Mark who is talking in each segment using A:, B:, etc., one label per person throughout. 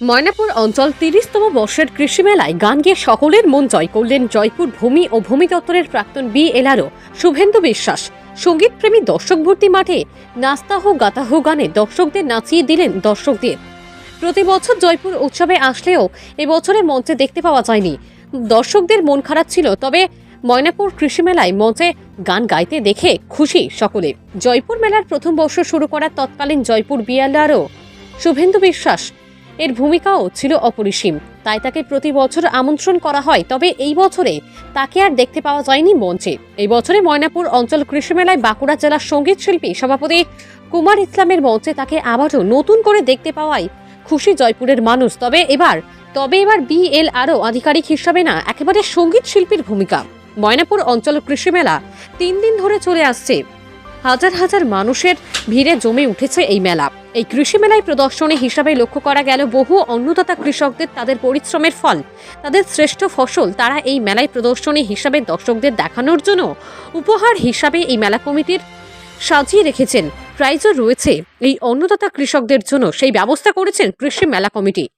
A: ময়নাপুর অঞ্চল তিরিশতম বর্ষের কৃষি মেলায় গান গিয়ে সকলের মন জয় করলেন জয়পুর ভূমি ও ভূমি দপ্তরের প্রাক্তন বি এলআরও শুভেন্দু বিশ্বাস। সঙ্গীতপ্রেমী দর্শক ভর্তি মাঠে নাস্তাহ গাতাহ গানে দর্শকদের নাচিয়ে দিলেন দর্শকদের। প্রতি বছর জয়পুর উৎসবে আসলেও এবছরে মঞ্চে দেখতে পাওয়া যায়নি। দর্শকদের মন খারাপ ছিল, তবে ময়নাপুর কৃষি মেলায় মঞ্চে গান গাইতে দেখে খুশি সকলে। জয়পুর মেলার প্রথম বর্ষ শুরু করার তৎকালীন জয়পুর বিএলআরও শুভেন্দু বিশ্বাস এর ভূমিকাও ছিল অপরিসীম। তাই তাকে প্রতি বছর আমন্ত্রণ করা হয়, তবে এই বছরে তাকে আর দেখতে পাওয়া যায়নি মঞ্চে। এই বছরে ময়নাপুর অঞ্চল কৃষি মেলায় বাঁকুড়া জেলার সংগীত শিল্পী সভাপতি কুমার ইসলামের মঞ্চে তাকে আবারও নতুন করে দেখতে পাওয়ায় খুশি জয়পুরের মানুষ। তবে এবার তবে এবার বিএল আরও আধিকারিক হিসাবে না, একেবারে সংগীত শিল্পীর ভূমিকা। ময়নাপুর অঞ্চল কৃষি মেলা তিন দিন ধরে চলে আসছে। হাজার হাজার মানুষের ভিড়ে জমে উঠেছে এই মেলা। এই কৃষি মেলায় প্রদর্শনী হিসাবে লক্ষ্য করা গেল বহু অন্নদাতা কৃষকদের তাদের পরিশ্রমের ফল। তাদের শ্রেষ্ঠ ফসল তারা এই মেলায় প্রদর্শনী হিসাবে দর্শকদের দেখানোর জন্য উপহার হিসাবে এই মেলা কমিটির সাজিয়ে রেখেছেন। প্রাইজও রয়েছে। এই অন্নদাতা কৃষকদের জন্য সেই ব্যবস্থা করেছেন কৃষি মেলা কমিটি।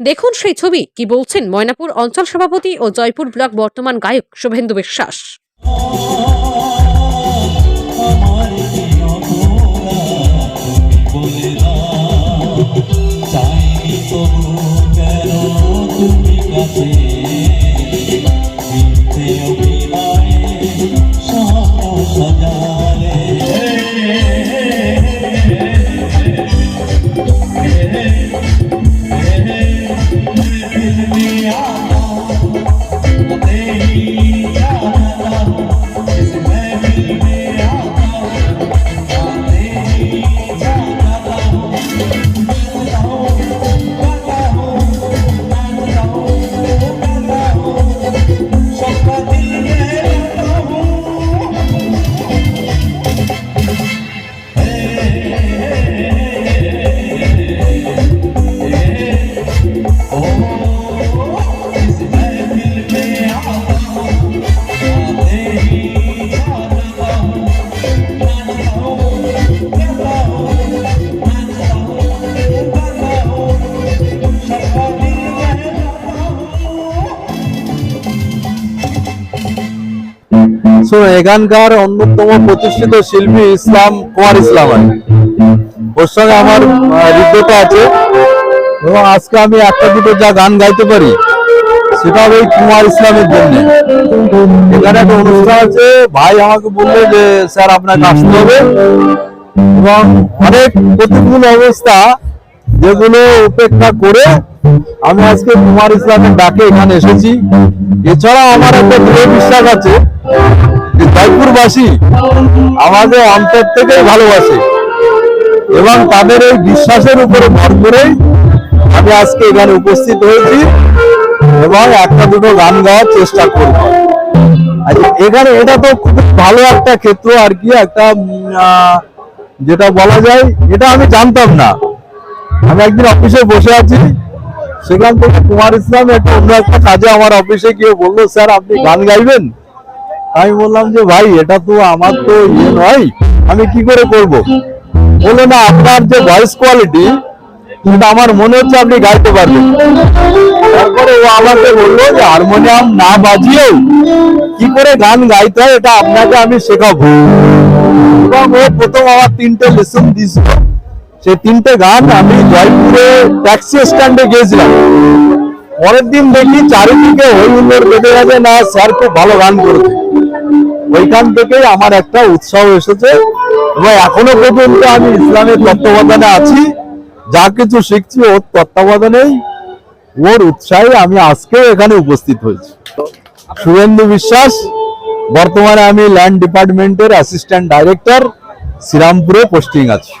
A: দেখুন সেই ছবি, কি বলছেন ময়নাপুর অঞ্চল সভাপতি ও জয়পুর ব্লক বর্তমান গায়ক শুভেন্দু বিশ্বাস।
B: fogo. এখানকার অন্যতম প্রতিষ্ঠিত শিল্পী ইসলাম কুমার ইসলাম ওর সঙ্গে আমার আহ, হৃদ্যতা আছে এবং আজকে আমি একটা দুটো যা গান গাইতে পারি সেটা ওই কুমার ইসলামের জন্য। এখানে একটা অনুষ্ঠান আছে ভাই আমাকে বলল যে স্যার আপনাকে আসতে হবে। এবং অনেক প্রতিকূল অবস্থা যেগুলো উপেক্ষা করে আমি আজকে কুমার ইসলামের ডাকে এখানে এসেছি। এছাড়া আমার একটা দৃঢ় বিশ্বাস আছে জয়পুরবাসী আমাকে অন্তর থেকেই ভালোবাসে এবং তাদের এই বিশ্বাসের উপরে ভর করেই আমি আজকে এখানে উপস্থিত হয়েছি এবং একটা দুটো গান গাওয়ার চেষ্টা করব। আচ্ছা এখানে এটা তো খুব ভালো একটা ক্ষেত্র আর কি, একটা যেটা বলা যায়, এটা আমি জানতাম না। আমি একদিন অফিসে বসে আছি, সেখান থেকে কুমার ইসলাম একটা অন্য একটা কাজে আমার অফিসে গিয়ে বলল, স্যার, আপনি গান গাইবেন? আমি বললাম যে, ভাই, এটা তো আমার তো ইয়ে নয়, আমি কি করে করব? বলল না, আপনার যে ভয়েস কোয়ালিটি কিন্তু আমার মনে হচ্ছে আপনি গাইতে পারবেন। তারপরে ও আমাকে বলল যে, হারমোনিয়াম না বাজিয়েও কি করে গান গাইতে হয়, এটা আপনাকে আমি শেখাবো। এবং ও প্রথম আমার তিনটে লেসন দিয়েছিল। সেই তিনটে গান আমি জয়পুরে ট্যাক্সি স্ট্যান্ডে গিয়েছিলাম। পরের দিন দেখি চারিদিকে হই হুল্লোড় বেঁধে গেছে, না, স্যার খুব ভালো গান করবে ওইখান থেকে আমার একটা উৎসাহ এসেছে। এবং এখনও পর্যন্ত আমি ইসলামের তত্ত্বাবধানে আছি। যা কিছু শিখছি ওর তত্ত্বাবধানেই, ওর উৎসাহে আমি আজকেও এখানে উপস্থিত হয়েছি। শুভেন্দু বিশ্বাস, বর্তমানে আমি ল্যান্ড ডিপার্টমেন্টের অ্যাসিস্ট্যান্ট ডাইরেক্টর শ্রীরামপুরে পোস্টিং আছি।